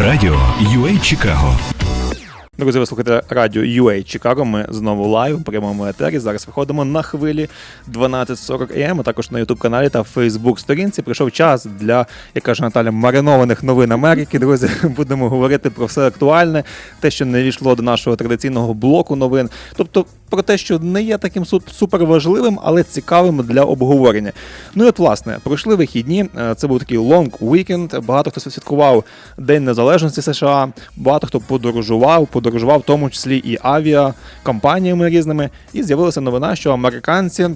Радіо UA Чикаго. Друзі, ви слухаєте радіо UA Чикаго. Ми знову лайв у прямому етері. Зараз виходимо на хвилі 12.40 АМ, а також на Ютуб каналі та Фейсбук сторінці. Прийшов час для, як каже Наталя, маринованих новин Америки. Друзі, будемо говорити про все актуальне, те, що не війшло до нашого традиційного блоку новин. Тобто про те, що не є таким су- суперважливим, але цікавим для обговорення. Ну і от, власне, пройшли вихідні. Е, Це був такий лонг вікенд. Багато хто святкував День Незалежності США, багато хто подорожував, подорожував в тому числі і авіакомпаніями різними. І з'явилася новина, що американці.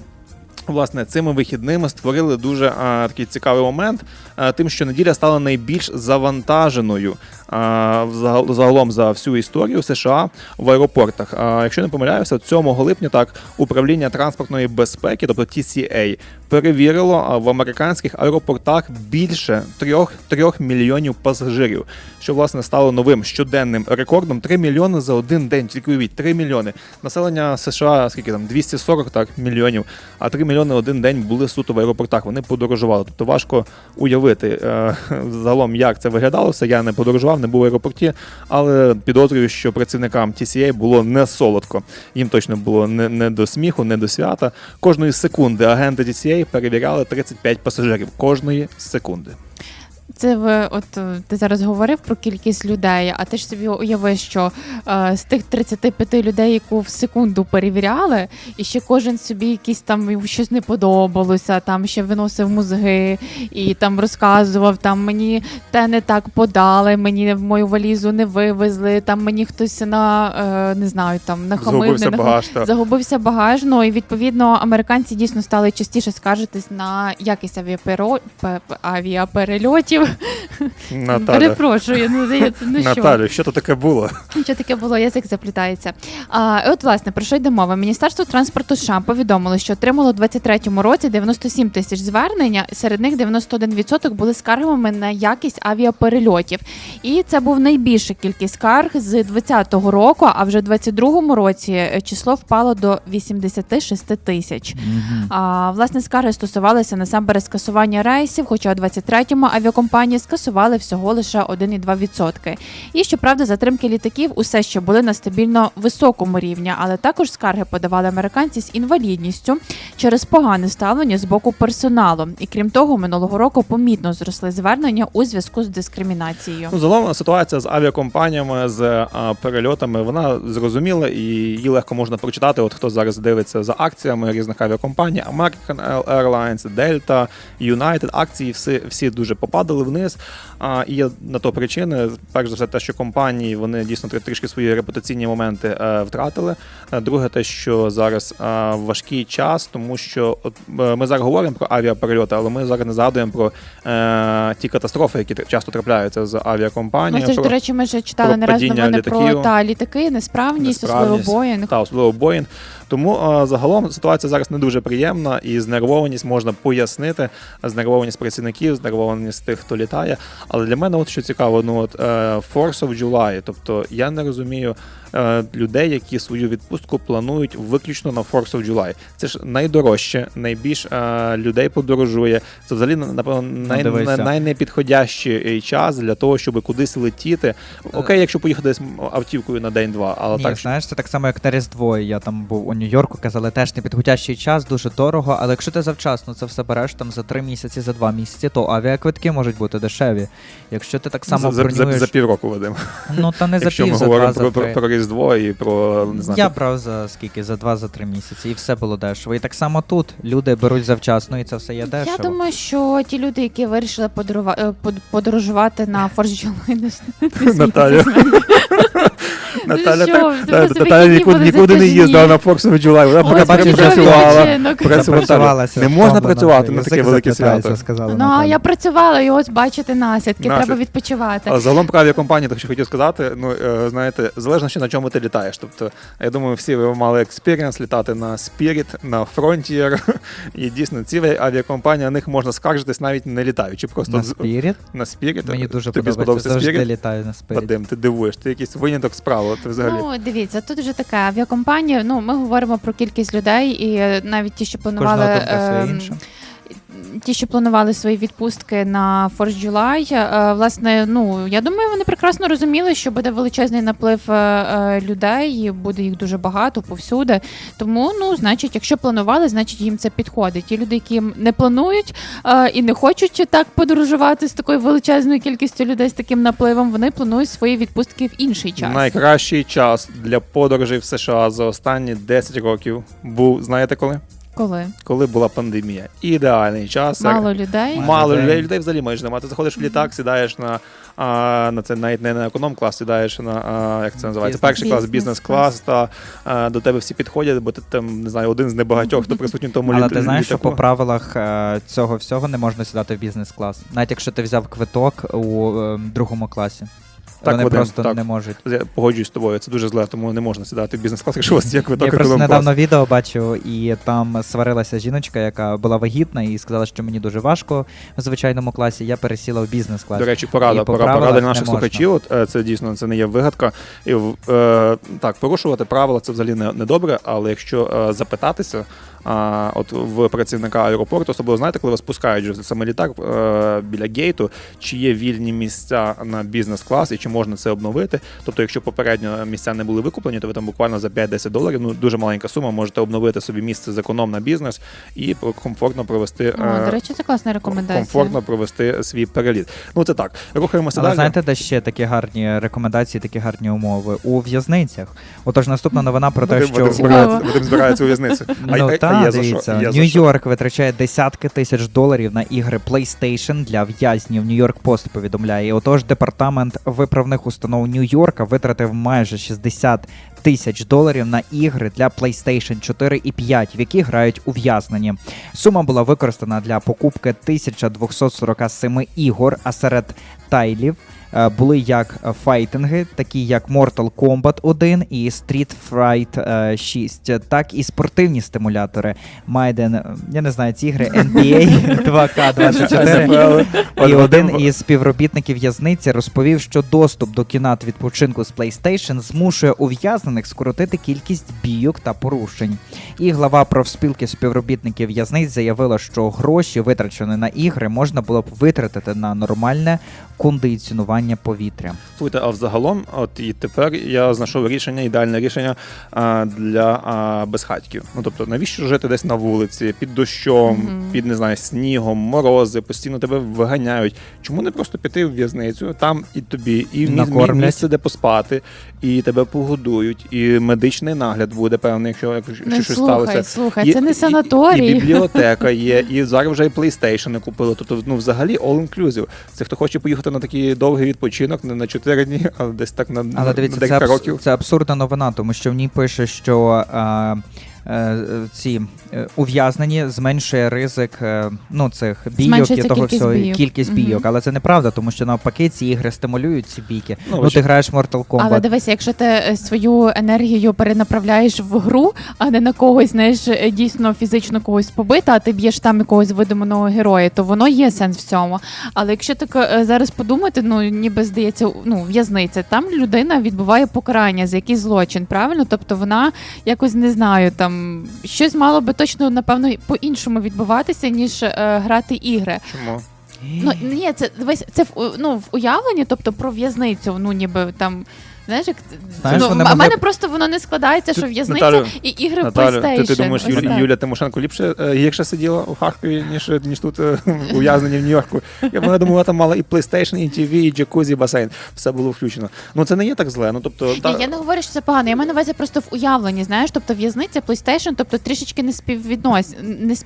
Власне, цими вихідними створили дуже а, такий цікавий момент, тим, що неділя стала найбільш завантаженою а, загалом за всю історію США в аеропортах. Якщо не помиляюся, 7 липня так управління транспортної безпеки, тобто TCA, перевірило в американських аеропортах більше 3, 3 мільйонів пасажирів, що власне стало новим щоденним рекордом. 3 мільйони за один день. Тільки уявіть, 3 мільйони. Населення США скільки там 240 так мільйонів, а 3 мільйони один день були суто в аеропортах. Вони подорожували. Тобто важко уявити е, загалом, як це виглядало. Все я не подорожував, не був в аеропорті, але підозрюю, що працівникам TCA було не солодко. Їм точно було не, не до сміху, не до свята. Кожної секунди агенти TCA перевіряли 35 пасажирів. Кожної секунди. Це ви, от е, ти зараз говорив про кількість людей, а ти ж собі уяви, що е, з тих 35 людей, яку в секунду перевіряли, і ще кожен собі якийсь там йому щось не подобалося, там ще виносив мозги і там розказував, там мені те не так подали, мені в мою валізу не вивезли, там мені хтось на е, не знаю, там нахамив, Загубився не нахамив. багаж. Загубився багаж, ну і відповідно американці дійсно стали частіше скаржитись на якість авіаперо... пе- авіаперельотів. Наталя. Перепрошую, ну здається, ну що? Наталя, що то таке було? Що таке було, язик заплітається. А, і от, власне, про що йде мова? Міністерство транспорту США повідомило, що отримало у 23-му році 97 тисяч звернення, серед них 91% були скаргами на якість авіаперельотів. І це був найбільша кількість скарг з 20-го року, а вже в 22-му році е, число впало до 86 тисяч. А, власне, скарги стосувалися насамперед скасування рейсів, хоча у 23-му авіакомпанії скасували всього лише 1,2%. І щоправда, затримки літаків усе ще були на стабільно високому рівні, але також скарги подавали американці з інвалідністю через погане ставлення з боку персоналу. І крім того, минулого року помітно зросли звернення у зв'язку з дискримінацією. Ну, загалом ситуація з авіакомпаніями, з а, перельотами, вона зрозуміла і її легко можна прочитати. От хто зараз дивиться за акціями різних авіакомпаній, American Airlines, Delta, United, акції всі, всі дуже попадали вниз. А, і є на то причини. Перш за все, те, що компанії вони дійсно трішки свої репутаційні моменти е, втратили. Е, Друге, те, що зараз е, важкий час, тому що от е, ми зараз говоримо про авіаперельоти, але ми зараз не згадуємо про е, ті катастрофи, які часто трапляються з Ну, це ж, до речі, ми вже читали не раз новини літаків. про та літаки, несправність, особливо. Боїнг. Та особливо Боїн. Тому загалом ситуація зараз не дуже приємна, і знервованість можна пояснити. Знервованість працівників, знервованість тих, хто літає. Але для мене, от що цікаво, ну от е, Force of July, тобто я не розумію людей, які свою відпустку планують виключно на Force of July. Це ж найдорожче, найбільш е, людей подорожує. Це взагалі напевно най, дивися. най, найнепідходящий час для того, щоб кудись летіти. Окей, якщо поїхати автівкою на день-два, але Ні, так знаєш, це так само, як на Різдво. Я там був у Нью-Йорку, казали, теж непідходящий час, дуже дорого. Але якщо ти завчасно це все береш там за три місяці, за два місяці, то авіаквитки можуть бути дешеві. Якщо ти так само за, за, бронюєш, за півроку ведемо. ну та не за пів, ми за говоримо два, про, за про, три. про Різдво і про не знаю. Я брав за скільки? За два, за три місяці, і все було дешево. І так само тут люди беруть завчасно, і це все є дешево. Я думаю, що ті люди, які вирішили е, под- подорожувати на Форс July, Наталя. Це Наталя нікуди, нікуди не їздила на Fox of July. Вона працювала. відпочинок. Не можна працювати на таке велике свято. Ну, а я працювала, і ось бачите наслідки. Треба відпочивати. Загалом про авіакомпанії, так що хотів сказати, ну е, знаєте, залежно ще на чому ти літаєш. Тобто, я думаю, всі ви мали експірієнс літати на Spirit, на Frontier. І дійсно, ці авіакомпанії на них можна скаржитись навіть не літаючи. Просто На Spirit? на Spirit. Мені дуже подобається. Завжди літаю на Spirit. Вадим, ти дивуєш, ти якийсь виняток справа. Ти взагалі. Ну, дивіться, тут вже така авіакомпанія. Ну, ми говоримо про кількість людей, і е, навіть ті, що планували Кожного думка. Ті, що планували свої відпустки на 4 July, е, власне, ну я думаю, вони прекрасно розуміли, що буде величезний наплив е, е, людей, і буде їх дуже багато повсюди. Тому, ну, значить, якщо планували, значить їм це підходить. Ті люди, які не планують е, і не хочуть так подорожувати з такою величезною кількістю людей з таким напливом, вони планують свої відпустки в інший час. Найкращий час для подорожей в США за останні 10 років був, знаєте коли? Коли Коли була пандемія. Ідеальний час. мало людей. Мало Людей. людей, взагалі майже немає. Ти заходиш в літак, сідаєш на, а, на це навіть не на економ клас, сідаєш на а, як це називається, Бізнес. перший клас, Бізнес бізнес-клас, та а, до тебе всі підходять, бо ти там не знаю, один з небагатьох, хто присутній в тому Але літ- ти знаєш, що по правилах е, цього всього не можна сідати в бізнес-клас. Навіть якщо ти взяв квиток у е, другому класі. Так, Вони Вадим, просто так. не можуть. Я погоджуюсь з тобою, це дуже зле, тому не можна сідати в бізнес-клас, якщо у вас є квиток Я просто економ-клас. недавно відео бачив, і там сварилася жіночка, яка була вагітна, і сказала, що мені дуже важко в звичайному класі. Я пересіла в бізнес-клас. До речі, порада, І по пора, правилах порада для не наших можна. слухачів. От е, це дійсно це не є вигадка. І в- е, так, порушувати правила це взагалі не, не добре, але якщо е, запитатися. А, от в працівника аеропорту, особливо знаєте, коли вас пускають вже саме літак е, біля гейту, чи є вільні місця на бізнес-клас і чи можна це обновити. Тобто, якщо попередньо місця не були викуплені, то ви там буквально за 5-10 доларів, ну дуже маленька сума, можете обновити собі місце з економ на бізнес і комфортно провести О, е, до речі, це класна рекомендація. комфортно провести свій переліт. Ну це так. Рухаємося Але далі. знаєте, де ще такі гарні рекомендації, такі гарні умови у в'язницях. Отож, наступна новина про те, що Вадим у- збирається, у в'язницю. А- Ну а- а та є за що? дивіться, за? Нью-Йорк витрачає десятки тисяч доларів на ігри PlayStation для в'язнів. Нью-Йорк Пост повідомляє. Отож, департамент виправних установ Нью-Йорка витратив майже 60 тисяч доларів на ігри для PlayStation 4 і 5, в які грають ув'язнені. Сума була використана для покупки 1247 ігор, а серед тайлів. Е, Були як е, файтинги, такі як Mortal Kombat 1 і Street Fight е, 6, так і спортивні стимулятори. Майден, е, я не знаю, ці ігри NBA 2K24. І один із співробітників в'язниці розповів, що доступ до кімнат відпочинку з PlayStation змушує ув'язнених скоротити кількість бійок та порушень. І глава профспілки співробітників в'язниць заявила, що гроші, витрачені на ігри, можна було б витратити на нормальне кондиціонування повітря. Слухайте, а взагалом, от і тепер я знайшов рішення, ідеальне рішення а, для а, безхатьків. Ну тобто, навіщо жити десь на вулиці, під дощом, Мгм. під не знаю, снігом, морози, постійно тебе виганяють. Чому не просто піти в в'язницю, там і тобі, і мі- місце, де поспати, і тебе погодують, і медичний нагляд буде певний, якщо, якщо Не щось слухай, сталося. слухай, це не І, санаторій. і бібліотека є, і зараз вже і PlayStation купили. Тобто, ну взагалі all inclusive. Це хто хоче поїхати на такий довгий відпочинок, не на 4 дні, а десь так на, на, Але дивіться, на це, декілька абс- років. це абсурдна новина, тому що в ній пише, що е, ці е, ув'язнені зменшує ризик е, ну, цих бійок і того кількість всього, бійок. кількість Мгм. бійок. Але це неправда, тому що навпаки ці ігри стимулюють ці бійки. Ну, Ну, ти ж- граєш в Mortal Kombat. Але дивися, якщо ти е, свою енергію перенаправляєш в гру, а не на когось, знаєш, е, дійсно фізично когось побити, а ти б'єш там якогось видуманого героя, то воно є сенс в цьому. Але якщо так е, зараз подумати, ну ніби здається, ну в'язниця, там людина відбуває покарання за якийсь злочин, правильно? Тобто вона якось не знаю, там щось мало би точно напевно по-іншому відбуватися, ніж е, грати ігри. Чому? Ну ні, це весь це в ну в уявленні, тобто про в'язницю, ну ніби там. Знаєш, як це- Знаєш, ну, вони а в могли мене б- просто воно не складається, що в'язниця Наталю, і ігри в Наталю, PlayStation. ти, ти думаєш, Ось так. Юля Тимошенко ліпше е, гірше сиділа у Харкові, ніж, ніж тут е, ув'язнені в Нью-Йорку. Я вона думала, там мала і PlayStation, і TV, і джакузі, і басейн. Все було включено. Ну це не є так зле. Ну тобто, Ні, та- я не говорю, що це погано. Я маю на увазі просто в уявленні, знаєш, тобто в'язниця, PlayStation, тобто трішечки не співвіднось, не сп-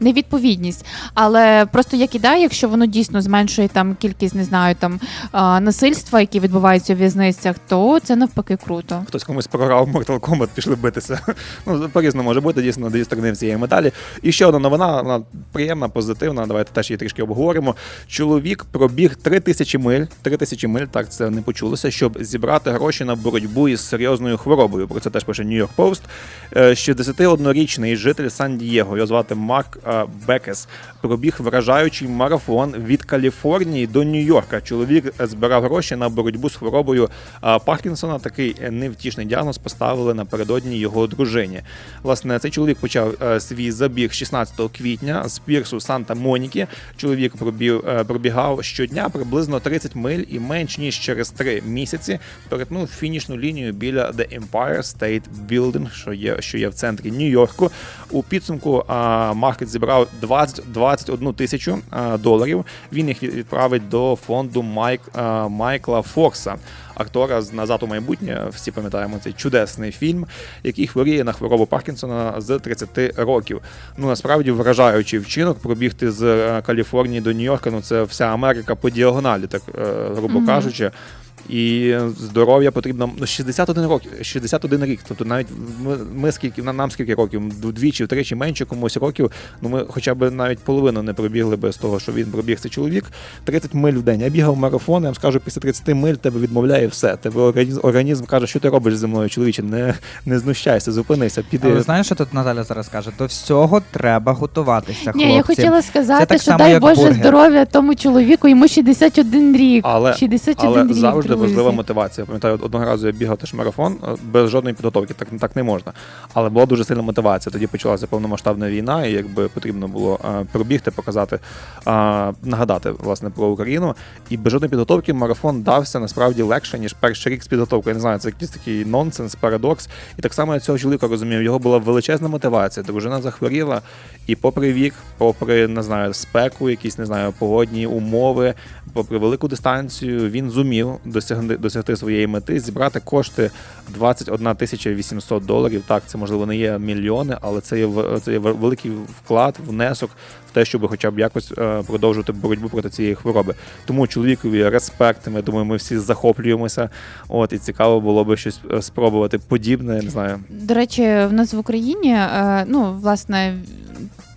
невідповідність. Але просто як ідея, якщо воно дійсно зменшує там кількість, не знаю, там а, насильства, які відбуваються у в'язницях, то це навпаки круто. хтось комусь програв Mortal Kombat, пішли битися. Ну, по-різному може бути, дійсно, дві сторони цієї медалі. І ще одна новина, вона приємна, позитивна. Давайте теж її трішки обговоримо. Чоловік пробіг 3 тисячі миль. 3 тисячі миль, так це не почулося, щоб зібрати гроші на боротьбу із серйозною хворобою. Про це теж пише New York Post. Е, 61-річний житель Сан-Дієго, його звати Марк е, Бекес, пробіг вражаючий марафон від Каліфорнії до Нью-Йорка. Чоловік е, збирав гроші на боротьбу з хворобою е, Паркінсона. Такий е, невтішний діагноз поставили напередодні його дружині. Власне, цей чоловік почав е, свій забіг 16 квітня з пірсу Санта-Моніки. Чоловік пробіг, е, пробігав щодня приблизно 30 миль і менш ніж через 3 місяці перетнув фінішну лінію біля The Empire State Building, що є, що є в центрі Нью-Йорку. У підсумку Маркет зібрав 20, 21 тисячу доларів. Він їх відправить до фонду Майк, Майкла Фокса. Актора з назад у майбутнє, всі пам'ятаємо цей чудесний фільм, який хворіє на хворобу Паркінсона з 30 років. Ну насправді вражаючий вчинок пробігти з е, Каліфорнії до Нью-Йорка. Ну це вся Америка по діагоналі, так грубо грубо Мгм. кажучи. І здоров'я потрібно ну, 61 рок, 61 рік. Тобто навіть ми, ми скільки нам скільки років, вдвічі, втричі менше комусь років. Ну ми хоча б навіть половину не пробігли без того, що він пробіг цей чоловік. 30 миль в день. Я бігав марафон, я вам скажу, після 30 миль тебе відмовляє все. Тебе організм, організм каже, що ти робиш зі мною, чоловіче, не, не знущайся, зупинися, піди. Але знаєш, що тут Наталя зараз каже? До всього треба готуватися. Ні, я хотіла сказати, так що само, дай як Боже бургер. здоров'я тому чоловіку, йому 61 рік. Але, 61 але рік, завжди. Важлива мотивація. Пам'ятаю, одного разу я бігав теж марафон е, без жодної підготовки, так, так не можна. Але була дуже сильна мотивація. Тоді почалася повномасштабна війна, і якби потрібно було е, пробігти, показати, е, нагадати власне про Україну. І без жодної підготовки марафон дався насправді легше, ніж перший рік з підготовкою. Я не знаю, це якийсь такий нонсенс, парадокс. І так само я цього чоловіка розумів. Його була величезна мотивація. Дружина захворіла, і попри вік, попри не знаю, спеку, якісь не знаю, погодні умови, попри велику дистанцію, він зумів досягти, досягти своєї мети, зібрати кошти 21 тисяча 800 доларів. Так, це можливо не є мільйони, але це є це є великий вклад, внесок в те, щоб хоча б якось е, продовжувати боротьбу проти цієї хвороби. Тому чоловікові респект. Ми думаю, ми всі захоплюємося. От і цікаво було би щось е, спробувати подібне. Не знаю. До речі, в нас в Україні, е, ну, власне,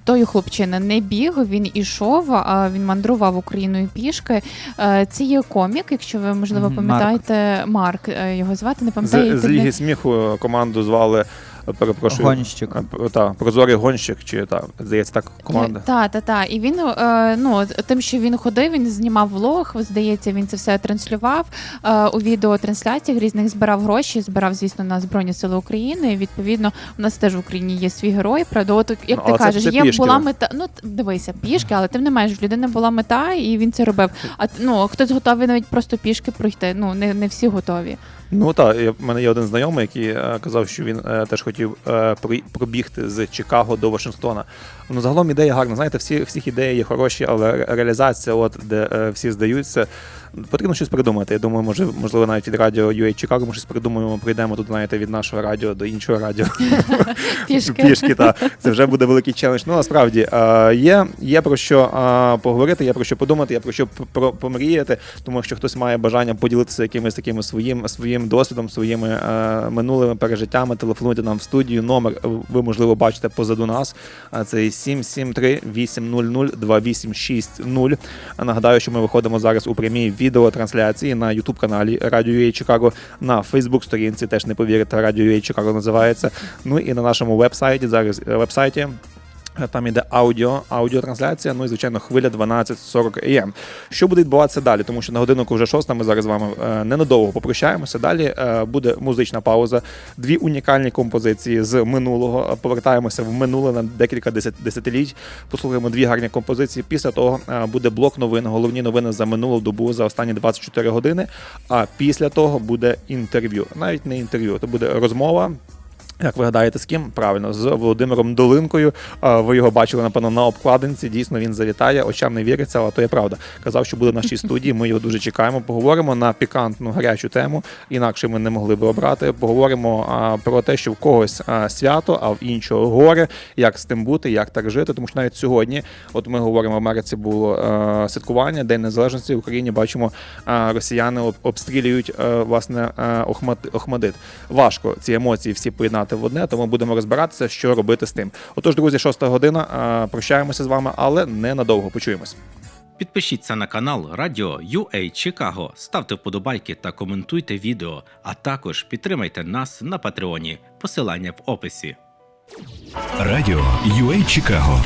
той хлопчина не біг, він ішов, а він мандрував Україною пішки. Е, Це є комік, якщо ви можливо пам'ятаєте, Марк Марк його звати, не пам'ятаю. З, з Ліги сміху команду звали. Перепрошую. Гонщик. Е, Та, прозорий гонщик, чи та, здається, так команда. Так, так, так. І він е, ну тим, що він ходив, він знімав влог. Здається, він це все транслював е, у відеотрансляціях різних збирав гроші, збирав, звісно, на Збройні Сили України. І, відповідно, у нас теж в Україні є свій герой. Правда, от як Ну, ти але це- кажеш, це є пішки. була мета. Ну дивися, пішки, але тим не менш, в людини була мета, і він це робив. А ну хтось готовий навіть просто пішки пройти. Ну не, не всі готові. Ну так, в мене є один знайомий, який е, казав, що він е, теж хотів е, при- пробігти з Чикаго до Вашингтона. Ну, загалом ідея гарна. Знаєте, всі, всіх ідеї є хороші, але ре- реалізація, от де е, всі здаються, потрібно щось придумати. Я думаю, може, можливо, навіть від радіо UA Чикаго ми щось придумаємо, прийдемо тут, знаєте, від нашого радіо до іншого радіо. Пішки. Пішки, так. Це вже буде великий челендж. Ну, насправді, є, є про що поговорити, є про що подумати, є про що помріяти, тому що хтось має бажання поділитися якимось таким своїм, своїм досвідом, своїми е, минулими пережиттями. Телефонуйте нам в студію. Номер е, ви, можливо, бачите позаду нас. Це 773 800 2860. Нагадаю, що ми виходимо зараз у прямій відеотрансляції на youtube каналі Радіо UA Чикаго, на Фейсбук сторінці, теж не повірите, Радіо Чикаго називається. Ну і на нашому вебсайті зараз е, вебсайті. Е, Там іде аудіо, аудіотрансляція, ну і звичайно хвиля 12.40 AM. Що буде відбуватися далі? Тому що на годинку вже шоста. Ми зараз з вами е, ненадовго попрощаємося. Далі е, буде музична пауза, дві унікальні композиції з минулого. Повертаємося в минуле на декілька десят- десятиліть. Послухаємо дві гарні композиції. Після того буде блок новин, головні новини за минулу добу за останні 24 години. А після того буде інтерв'ю. Навіть не інтерв'ю, то буде розмова. Як ви гадаєте, з ким? Правильно, з Володимиром Долинкою. Ви його бачили, напевно, на обкладинці. Дійсно, він завітає, очам не віриться, але то є правда. Казав, що буде в нашій студії. Ми його дуже чекаємо. Поговоримо на пікантну гарячу тему. Інакше ми не могли би обрати. Поговоримо про те, що в когось свято, а в іншого горе. Як з тим бути, як так жити. Тому що навіть сьогодні, от ми говоримо, в Америці було святкування, День Незалежності в Україні. Бачимо, росіяни об- обстрілюють власне Охмадит. Важко ці емоції всі поєднати в одне, тому будемо розбиратися, що робити з тим. Отож, друзі, шоста година. Прощаємося з вами, але ненадовго. Почуємось. Підпишіться на канал Радіо UA Чикаго, ставте вподобайки та коментуйте відео, а також підтримайте нас на Патреоні. Посилання в описі. Радіо UA Чикаго